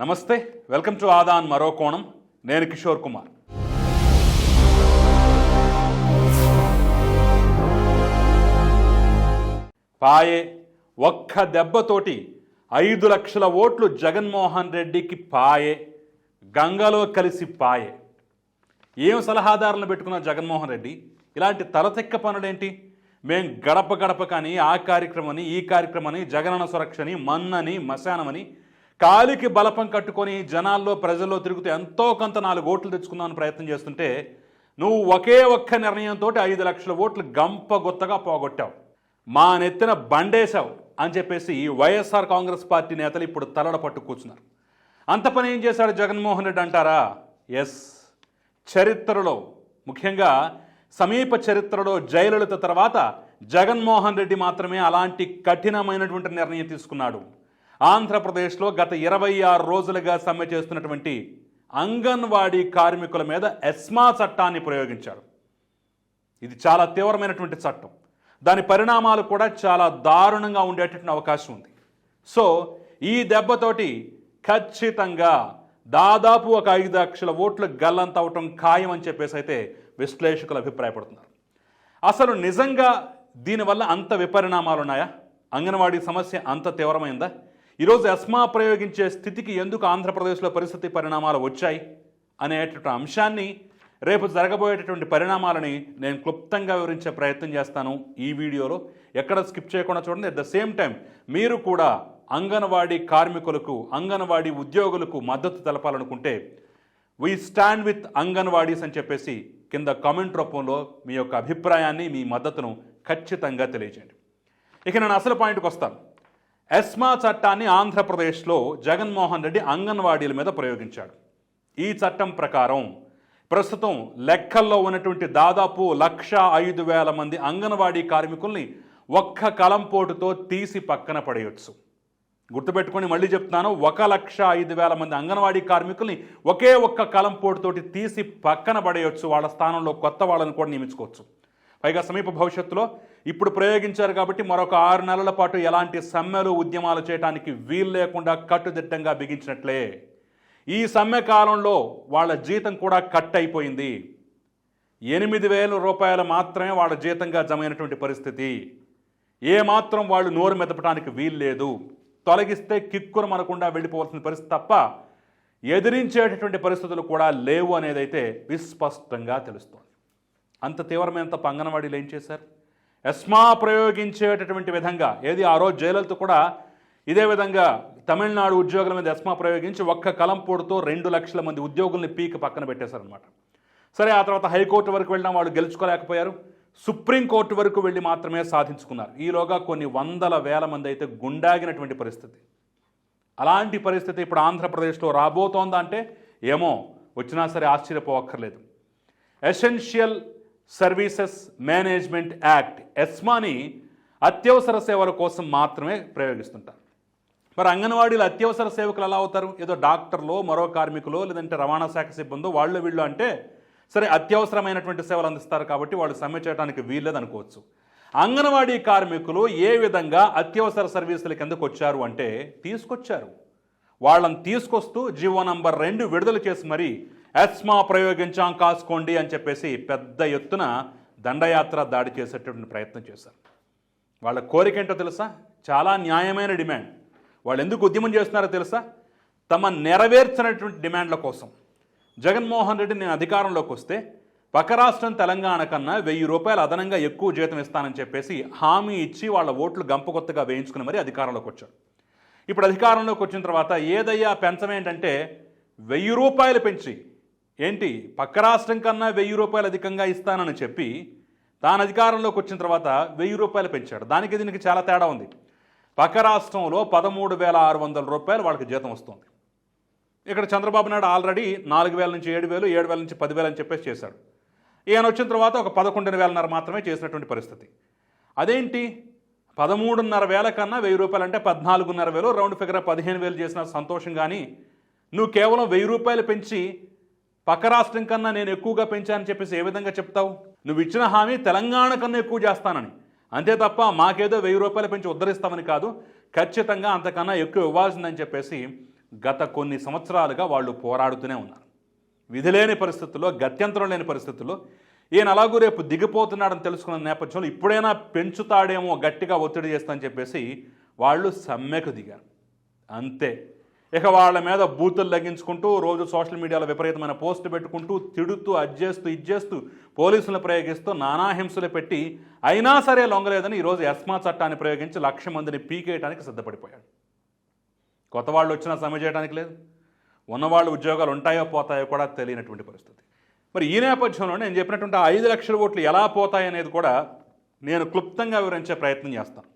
నమస్తే welcome to Aadan మరో కోణం. నేను కిషోర్ కుమార్. పాయే ఒక్క దెబ్బతోటి ఐదు లక్షల ఓట్లు జగన్మోహన్ రెడ్డికి పాయే గంగలో కలిసి పాయే. ఏం సలహాదారులను పెట్టుకున్న జగన్మోహన్ రెడ్డి? ఇలాంటి తలతెక్క పనులేంటి? మేం గడప గడప కానీ ఆ కార్యక్రమని ఈ కార్యక్రమని జగనన్న సురక్షని మన్నని మశానమని కాలికి బలపం కట్టుకొని జనాల్లో ప్రజల్లో తిరుగుతూ ఎంతో కొంత నాలుగు ఓట్లు తెచ్చుకుందామని ప్రయత్నం చేస్తుంటే నువ్వు ఒకే ఒక్క నిర్ణయంతో ఐదు లక్షల ఓట్లు గంప గుత్తగా పోగొట్టావు. మా నెత్తిన బండేశావు అని చెప్పేసి వైఎస్ఆర్ కాంగ్రెస్ పార్టీ నేతలు ఇప్పుడు తలడ పట్టు కూర్చున్నారు. అంత పని ఏం చేశాడు జగన్మోహన్ రెడ్డి అంటారా? ఎస్. చరిత్రలో ముఖ్యంగా సమీప చరిత్రలో జయలలిత తర్వాత జగన్మోహన్ రెడ్డి మాత్రమే అలాంటి కఠినమైనటువంటి నిర్ణయం తీసుకున్నాడు. ఆంధ్రప్రదేశ్లో గత ఇరవై ఆరు రోజులుగా సమ్మె చేస్తున్నటువంటి అంగన్వాడీ కార్మికుల మీద ఎస్మా చట్టాన్ని ప్రయోగించాడు ఇది చాలా తీవ్రమైనటువంటి చట్టం. దాని పరిణామాలు కూడా చాలా దారుణంగా ఉండేటటువంటి అవకాశం ఉంది. సో ఈ దెబ్బతోటి ఖచ్చితంగా దాదాపు ఒక ఐదు లక్షల ఓట్లు గల్లంతవటం ఖాయం అని చెప్పేసి అయితే విశ్లేషకులు అభిప్రాయపడుతున్నారు. అసలు నిజంగా దీనివల్ల అంత విపరిణామాలు ఉన్నాయా అంగన్వాడీ సమస్య అంత తీవ్రమైందా? ఈరోజు ఎస్మా ప్రయోగించే స్థితికి ఎందుకు ఆంధ్రప్రదేశ్లో పరిస్థితి పరిణామాలు వచ్చాయి అనేటటువంటి అంశాన్ని రేపు జరగబోయేటటువంటి పరిణామాలని నేను క్లుప్తంగా వివరించే ప్రయత్నం చేస్తాను ఈ వీడియోలో. ఎక్కడ స్కిప్ చేయకుండా చూడండి. అట్ ద సేమ్ టైం మీరు కూడా అంగన్వాడీ కార్మికులకు అంగన్వాడీ ఉద్యోగులకు మద్దతు తెలపాలనుకుంటే వీ స్టాండ్ విత్ అంగన్వాడీస్ అని చెప్పేసి కింద కామెంట్ రూపంలో మీ యొక్క అభిప్రాయాన్ని మీ మద్దతును ఖచ్చితంగా తెలియజేయండి. ఇక నేను అసలు పాయింట్కి వస్తాను. ఎస్మా చట్టాన్ని ఆంధ్రప్రదేశ్లో జగన్మోహన్ రెడ్డి అంగన్వాడీల మీద ప్రయోగించాడు. ఈ చట్టం ప్రకారం ప్రస్తుతం లెక్కల్లో ఉన్నటువంటి దాదాపు లక్ష ఐదు వేల మంది అంగన్వాడీ కార్మికుల్ని ఒక్క కలంపోటుతో తీసి పక్కన పడేయచ్చు. గుర్తుపెట్టుకొని మళ్ళీ చెప్తున్నాను ఒక లక్ష ఐదు వేల మంది అంగన్వాడీ కార్మికుల్ని ఒకే ఒక్క కలంపోటుతోటి తీసి పక్కన పడేయచ్చు. వాళ్ళ స్థానంలో కొత్త వాళ్ళని కూడా నియమించుకోవచ్చు. పైగా సమీప భవిష్యత్తులో ఇప్పుడు ప్రయోగించారు కాబట్టి మరొక ఆరు నెలల పాటు ఎలాంటి సమ్మెలు ఉద్యమాలు చేయడానికి వీలు లేకుండా కట్టుదిట్టంగా బిగించినట్లే. ఈ సమ్మె కాలంలో వాళ్ళ జీతం కూడా కట్ అయిపోయింది. ఎనిమిది వేల రూపాయలు మాత్రమే వాళ్ళ జీతంగా జమైనటువంటి పరిస్థితి. ఏమాత్రం వాళ్ళు నోరు మెదపడానికి వీలు లేదు. తొలగిస్తే కిక్కురు మనకుండా వెళ్ళిపోవాల్సిన పరిస్థితి తప్ప ఎదిరించేటటువంటి పరిస్థితులు కూడా లేవు అనేదైతే విస్పష్టంగా తెలుస్తోంది. అంత తీవ్రమైన తప్ప అంగన్వాడీలు ఏం చేశారు? ఎస్మా ప్రయోగించేటటువంటి విధంగా ఏది ఆ రోజు జయలలిత కూడా ఇదే విధంగా తమిళనాడు ఉద్యోగుల మీద ఎస్మా ప్రయోగించి ఒక్క కలంపోటుతో రెండు లక్షల మంది ఉద్యోగుల్ని పీక్ పక్కన పెట్టేశారనమాట సరే ఆ తర్వాత హైకోర్టు వరకు వెళ్ళిన వాళ్ళు గెలుచుకోలేకపోయారు. సుప్రీంకోర్టు వరకు వెళ్ళి మాత్రమే సాధించుకున్నారు. ఈలోగా కొన్ని వందల వేల మంది అయితే గుండాగినటువంటి పరిస్థితి. అలాంటి పరిస్థితి ఇప్పుడు ఆంధ్రప్రదేశ్లో రాబోతోందా అంటే ఏమో వచ్చినా సరే ఆశ్చర్యపోవక్కర్లేదు. ఎసెన్షియల్ సర్వీసెస్ మేనేజ్మెంట్ యాక్ట్ ఎస్మాని అత్యవసర సేవల కోసం మాత్రమే ప్రయోగిస్తుంటారు. మరి అంగన్వాడీలు అత్యవసర సేవకులు ఎలా అవుతారు? ఏదో డాక్టర్లో మరో కార్మికులో లేదంటే రవాణా శాఖ సిబ్బందో వాళ్ళు వీళ్ళు అంటే సరే అత్యవసరమైనటువంటి సేవలు అందిస్తారు కాబట్టి వాళ్ళు సమ్మె చేయడానికి వీల్లేదు అనుకోవచ్చు. అంగన్వాడీ కార్మికులు ఏ విధంగా అత్యవసర సర్వీసుల కిందకు వచ్చారు అంటే తీసుకొచ్చారు. వాళ్ళని తీసుకొస్తూ జీవో నంబర్ రెండు విడుదల చేసి మరి ఎస్మా ప్రయోగించాం కాసుకోండి అని చెప్పేసి పెద్ద ఎత్తున దండయాత్ర దాడి చేసేటటువంటి ప్రయత్నం చేశారు. వాళ్ళ కోరిక ఏంటో తెలుసా? చాలా న్యాయమైన డిమాండ్. వాళ్ళు ఎందుకు ఉద్యమం చేస్తున్నారో తెలుసా? తమ నెరవేర్చినటువంటి డిమాండ్ల కోసం. జగన్మోహన్ రెడ్డి నేను అధికారంలోకి వస్తే పక్క రాష్ట్రం తెలంగాణ కన్నా వెయ్యి రూపాయలు అదనంగా ఎక్కువ జీతం ఇస్తానని చెప్పేసి హామీ ఇచ్చి వాళ్ళ ఓట్లు గంపకొత్తగా వేయించుకుని మరీ అధికారంలోకి వచ్చారు. ఇప్పుడు అధికారంలోకి వచ్చిన తర్వాత ఏదయ్యా పెంచమేంటంటే వెయ్యి రూపాయలు పెంచి ఏంటి? పక్క రాష్ట్రం కన్నా వెయ్యి రూపాయలు అధికంగా ఇస్తానని చెప్పి తాను అధికారంలోకి వచ్చిన తర్వాత వెయ్యి రూపాయలు పెంచాడు. దానికి దీనికి చాలా తేడా ఉంది. పక్క రాష్ట్రంలో పదమూడు వేల ఆరు వందల రూపాయలు వాళ్ళకి జీతం వస్తుంది. ఇక్కడ చంద్రబాబు నాయుడు ఆల్రెడీ నాలుగు వేల నుంచి ఏడు వేలు ఏడు వేల నుంచి పదివేలు అని చెప్పేసి చేశాడు. ఈయన వచ్చిన తర్వాత ఒక పదకొండు వేలన్నర మాత్రమే చేసినటువంటి పరిస్థితి. అదేంటి? పదమూడున్నర వేల కన్నా వెయ్యి రూపాయలు అంటే పద్నాలుగున్నర వేలు రౌండ్ ఫిగర్ పదిహేను వేలు చేసిన సంతోషం కానీ నువ్వు కేవలం వెయ్యి రూపాయలు పెంచి పక్క రాష్ట్రం కన్నా నేను ఎక్కువగా పెంచానని చెప్పేసి ఏ విధంగా చెప్తావు? నువ్వు ఇచ్చిన హామీ తెలంగాణ కన్నా ఎక్కువ చేస్తానని. అంతే తప్ప మాకేదో వెయ్యి రూపాయలు పెంచి ఉద్ధరిస్తామని కాదు ఖచ్చితంగా అంతకన్నా ఎక్కువ ఇవ్వాల్సిందని చెప్పేసి గత కొన్ని సంవత్సరాలుగా వాళ్ళు పోరాడుతూనే ఉన్నారు. విధి లేని పరిస్థితుల్లో గత్యంతరం లేని పరిస్థితుల్లో ఈయన అలాగూ రేపు దిగిపోతున్నాడని తెలుసుకున్న నేపథ్యంలో ఇప్పుడైనా పెంచుతాడేమో గట్టిగా ఒత్తిడి చేస్తానని చెప్పేసి వాళ్ళు సమ్మెకు దిగారు. అంతే. ఇక వాళ్ళ మీద బూతులు లగ్గించుకుంటూ రోజు సోషల్ మీడియాలో విపరీతమైన పోస్ట్ పెట్టుకుంటూ తిడుతూ అజ్జేస్తూ ఇజ్జేస్తూ పోలీసులను ప్రయోగిస్తూ నానా హింసలు పెట్టి అయినా సరే లొంగలేదని ఈరోజు ఎస్మా చట్టాన్ని ప్రయోగించి లక్ష మందిని పీకేయడానికి సిద్ధపడిపోయాడు. కొత్త వాళ్ళు వచ్చినా సమ్మె చేయడానికి లేదు. ఉన్నవాళ్ళు ఉద్యోగాలు ఉంటాయో పోతాయో కూడా తెలియనటువంటి పరిస్థితి. మరి ఈ నేపథ్యంలో నేను చెప్పినటువంటి ఐదు లక్షల ఓట్లు ఎలా పోతాయనేది కూడా నేను క్లుప్తంగా వివరించే ప్రయత్నం చేస్తాను.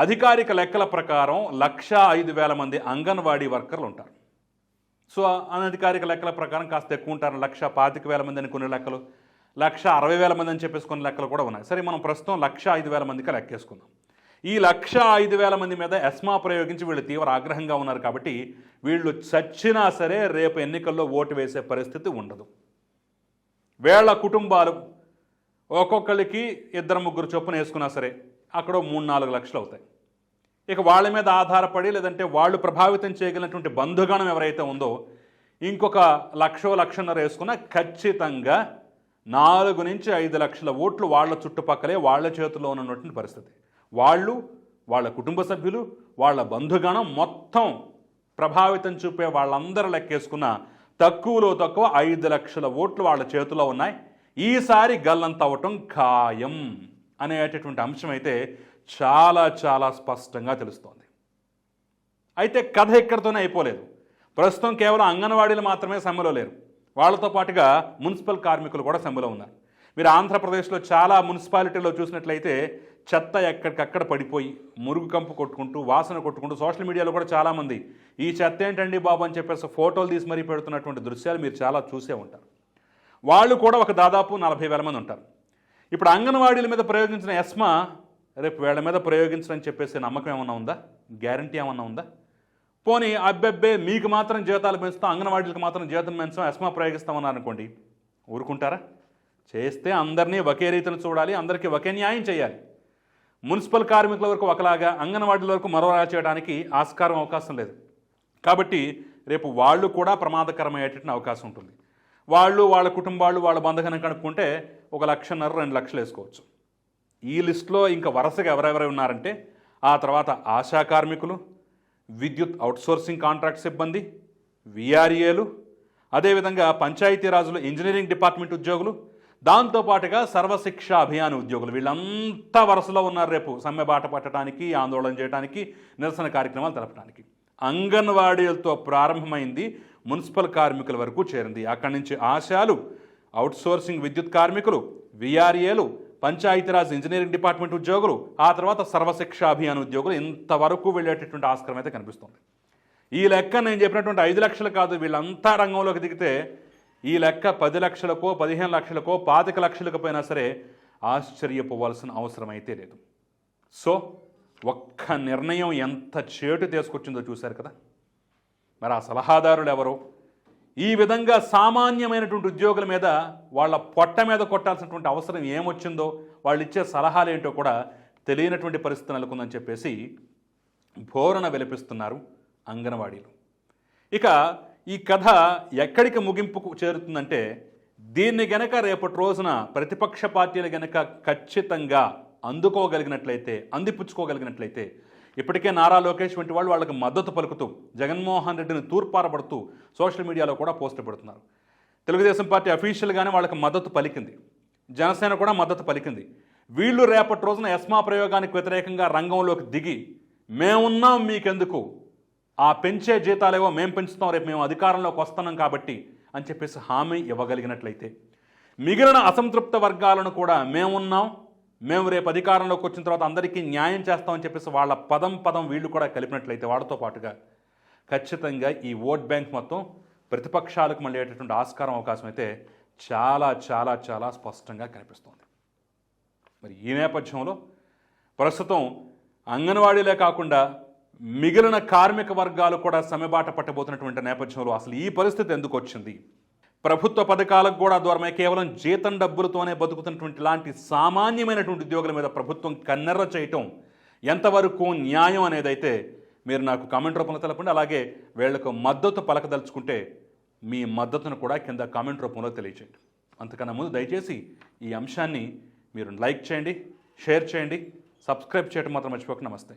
అధికారిక లెక్కల ప్రకారం లక్ష ఐదు వేల మంది అంగన్వాడీ వర్కర్లు ఉంటారు. సో అనధికారిక లెక్కల ప్రకారం కాస్త ఎక్కువ ఉంటారు. లక్ష పాతిక వేల మంది అని కొన్ని లెక్కలు లక్ష అరవై వేల మంది అని చెప్పేసి కొన్ని లెక్కలు కూడా ఉన్నాయి. సరే మనం ప్రస్తుతం లక్ష ఐదు వేల మందికి లెక్కేసుకుందాం ఈ లక్ష ఐదు వేల మంది మీద ఎస్మా ప్రయోగించి వీళ్ళు తీవ్ర ఆగ్రహంగా ఉన్నారు కాబట్టి వీళ్ళు చచ్చినా సరే రేపు ఎన్నికల్లో ఓటు వేసే పరిస్థితి ఉండదు. వేళ్ళ కుటుంబాలు ఒక్కొక్కరికి ఇద్దరు ముగ్గురు చొప్పున వేసుకున్నా సరే అక్కడ మూడు నాలుగు లక్షలు అవుతాయి. ఇక వాళ్ళ మీద ఆధారపడి లేదంటే వాళ్ళు ప్రభావితం చేయగలిగినటువంటి బంధుగణం ఎవరైతే ఉందో ఇంకొక లక్షో లక్షన్నర వేసుకున్న ఖచ్చితంగా నాలుగు నుంచి ఐదు లక్షల ఓట్లు వాళ్ళ చుట్టుపక్కలే వాళ్ళ చేతిలో ఉన్నటువంటి పరిస్థితి. వాళ్ళు వాళ్ళ కుటుంబ సభ్యులు వాళ్ళ బంధుగణం మొత్తం ప్రభావితం చూపే వాళ్ళందరూ లెక్కేసుకున్న తక్కువలో తక్కువ ఐదు లక్షల ఓట్లు వాళ్ళ చేతిలో ఉన్నాయి. ఈసారి గల్లంతవటం ఖాయం. అనేటటువంటి అంశం అయితే చాలా చాలా స్పష్టంగా తెలుస్తోంది. అయితే కథ ఎక్కడితోనే అయిపోలేదు. ప్రస్తుతం కేవలం అంగన్వాడీలు మాత్రమే సమ్మెలో లేరు. వాళ్ళతో పాటుగా మున్సిపల్ కార్మికులు కూడా సమ్మెలో ఉన్నారు. మీరు ఆంధ్రప్రదేశ్లో చాలా మున్సిపాలిటీలో చూసినట్లయితే చెత్త ఎక్కడికక్కడ పడిపోయి మురుగు కంపు కొట్టుకుంటూ వాసన కొట్టుకుంటూ సోషల్ మీడియాలో కూడా చాలామంది ఈ చెత్త ఏంటండి బాబు? అని చెప్పేసి ఫోటోలు తీసి మరీ పెడుతున్నటువంటి దృశ్యాలు మీరు చాలా చూసే ఉంటారు. వాళ్ళు కూడా ఒక దాదాపు నలభై వేల మంది ఉంటారు. ఇప్పుడు అంగన్వాడీల మీద ప్రయోగించిన ఎస్మా రేపు వీళ్ళ మీద ప్రయోగించడం చెప్పేసి నమ్మకం ఏమన్నా ఉందా? గ్యారంటీ ఏమన్నా ఉందా? పోనీ అబ్బెబ్బే మీకు మాత్రం జీతాలు పెంచుతాం అంగన్వాడీలకు మాత్రం జీతం పెంచుతాం ఎస్మా ప్రయోగిస్తామన్నారు అనుకోండి ఊరుకుంటారా? చేస్తే అందరినీ ఒకే రీతిని చూడాలి అందరికీ ఒకే న్యాయం చేయాలి. మున్సిపల్ కార్మికుల వరకు ఒకలాగా అంగన్వాడీల వరకు మరోలా చేయడానికి ఆస్కారం అవకాశం లేదు. కాబట్టి రేపు వాళ్ళు కూడా ప్రమాదకరమయ్యేటటువంటి అవకాశం ఉంటుంది. వాళ్ళు వాళ్ళ కుటుంబాలు వాళ్ళ బంధకనం కనుక్కుంటే ఒక లక్షన్నర రెండు లక్షలు వేసుకోవచ్చు. ఈ లిస్టులో ఇంకా వరుసగా ఎవరెవరు ఉన్నారంటే ఆ తర్వాత ఆశా కార్మికులు విద్యుత్ అవుట్సోర్సింగ్ కాంట్రాక్ట్ సిబ్బంది విఆర్ఏలు అదేవిధంగా పంచాయతీరాజులు ఇంజనీరింగ్ డిపార్ట్మెంట్ ఉద్యోగులు దాంతోపాటుగా సర్వశిక్ష అభియాన్ ఉద్యోగులు. వీళ్ళంతా వరుసలో ఉన్నారు రేపు సమ్మె బాట పట్టడానికి ఆందోళన చేయడానికి నిరసన కార్యక్రమాలు తెలపడానికి. అంగన్వాడీలతో ప్రారంభమైంది మున్సిపల్ కార్మికుల వరకు చేరింది. అక్కడి నుంచి ఆశాలు అవుట్సోర్సింగ్ విద్యుత్ కార్మికులు విఆర్ఏలు పంచాయతీరాజ్ ఇంజనీరింగ్ డిపార్ట్మెంట్ ఉద్యోగులు ఆ తర్వాత సర్వశిక్ష అభియాన్ ఉద్యోగులు ఇంతవరకు వెళ్ళేటటువంటి ఆస్కారం అయితే కనిపిస్తుంది. ఈ లెక్క నేను చెప్పినటువంటి ఐదు లక్షలు కాదు వీళ్ళంతా రంగంలోకి దిగితే ఈ లెక్క పది లక్షలకో పదిహేను లక్షలకో పాతిక లక్షలకు పోయినా సరే ఆశ్చర్యపోవాల్సిన అవసరం అయితే లేదు. సో ఒక్క నిర్ణయం ఎంత చేటు తీసుకొచ్చిందో చూశారు కదా? మరి ఆ సలహాదారులు ఎవరు? ఈ విధంగా సామాన్యమైనటువంటి ఉద్యోగుల మీద వాళ్ళ పొట్ట మీద కొట్టాల్సినటువంటి అవసరం ఏమొచ్చిందో వాళ్ళు ఇచ్చే సలహాలు ఏంటో కూడా తెలియనటువంటి పరిస్థితి నెలకొందని చెప్పేసి భోరణ విలపిస్తున్నారు అంగన్వాడీలు. ఇక ఈ కథ ఎక్కడికి ముగింపుకు చేరుతుందంటే దీన్ని గనక రేపటి రోజున ప్రతిపక్ష పార్టీలు గనక ఖచ్చితంగా అందుకోగలిగినట్లయితే అందిపుచ్చుకోగలిగినట్లయితే ఇప్పటికే నారా లోకేష్ వంటి వాళ్ళు వాళ్ళకి మద్దతు పలుకుతూ జగన్మోహన్ రెడ్డిని తూర్పారబడుతూ సోషల్ మీడియాలో కూడా పోస్టులు పెడుతున్నారు. తెలుగుదేశం పార్టీ అఫీషియల్గానే వాళ్ళకి మద్దతు పలికింది. జనసేన కూడా మద్దతు పలికింది. వీళ్ళు రేపటి రోజున ఎస్మా ప్రయోగానికి వ్యతిరేకంగా రంగంలోకి దిగి మేమున్నాం మీకెందుకు? ఆ పెంచే జీతాలేవో మేము పెంచుతాం రేపు మేము అధికారంలోకి వస్తున్నాం కాబట్టి అని చెప్పేసి హామీ ఇవ్వగలిగినట్లయితే మిగిలిన అసంతృప్త వర్గాలను కూడా మేమున్నాం మేము రేపు అధికారంలోకి వచ్చిన తర్వాత అందరికీ న్యాయం చేస్తామని చెప్పేసి వాళ్ళ పదం పదం వీళ్ళు కూడా కలిపినట్లయితే వాళ్ళతో పాటుగా ఖచ్చితంగా ఈ ఓట్ బ్యాంక్ మొత్తం ప్రతిపక్షాలకు మళ్ళేటటువంటి ఆస్కారం అవకాశం అయితే చాలా చాలా చాలా స్పష్టంగా కనిపిస్తోంది. మరి ఈ నేపథ్యంలో ప్రస్తుతం అంగన్వాడీలే కాకుండా మిగిలిన కార్మిక వర్గాలు కూడా సమ్మెబాట పట్టబోతున్నటువంటి నేపథ్యంలో అసలు ఈ పరిస్థితి ఎందుకు వచ్చింది? ప్రభుత్వ పథకాలకు కూడా దూరమే కేవలం జీతం డబ్బులతోనే బతుకుతున్నటువంటి లాంటి సామాన్యమైనటువంటి ఉద్యోగుల మీద ప్రభుత్వం కన్నెర్ర చేయటం ఎంతవరకు న్యాయం అనేదైతే మీరు నాకు కామెంట్ రూపంలో తెలపండి. అలాగే వీళ్ళకు మద్దతు పలకదలుచుకుంటే మీ మద్దతును కూడా కింద కామెంట్ రూపంలో తెలియచేయండి. అంతకన్నా ముందు దయచేసి ఈ అంశాన్ని మీరు లైక్ చేయండి షేర్ చేయండి సబ్స్క్రైబ్ చేయడం మాత్రం మర్చిపోక. నమస్తే.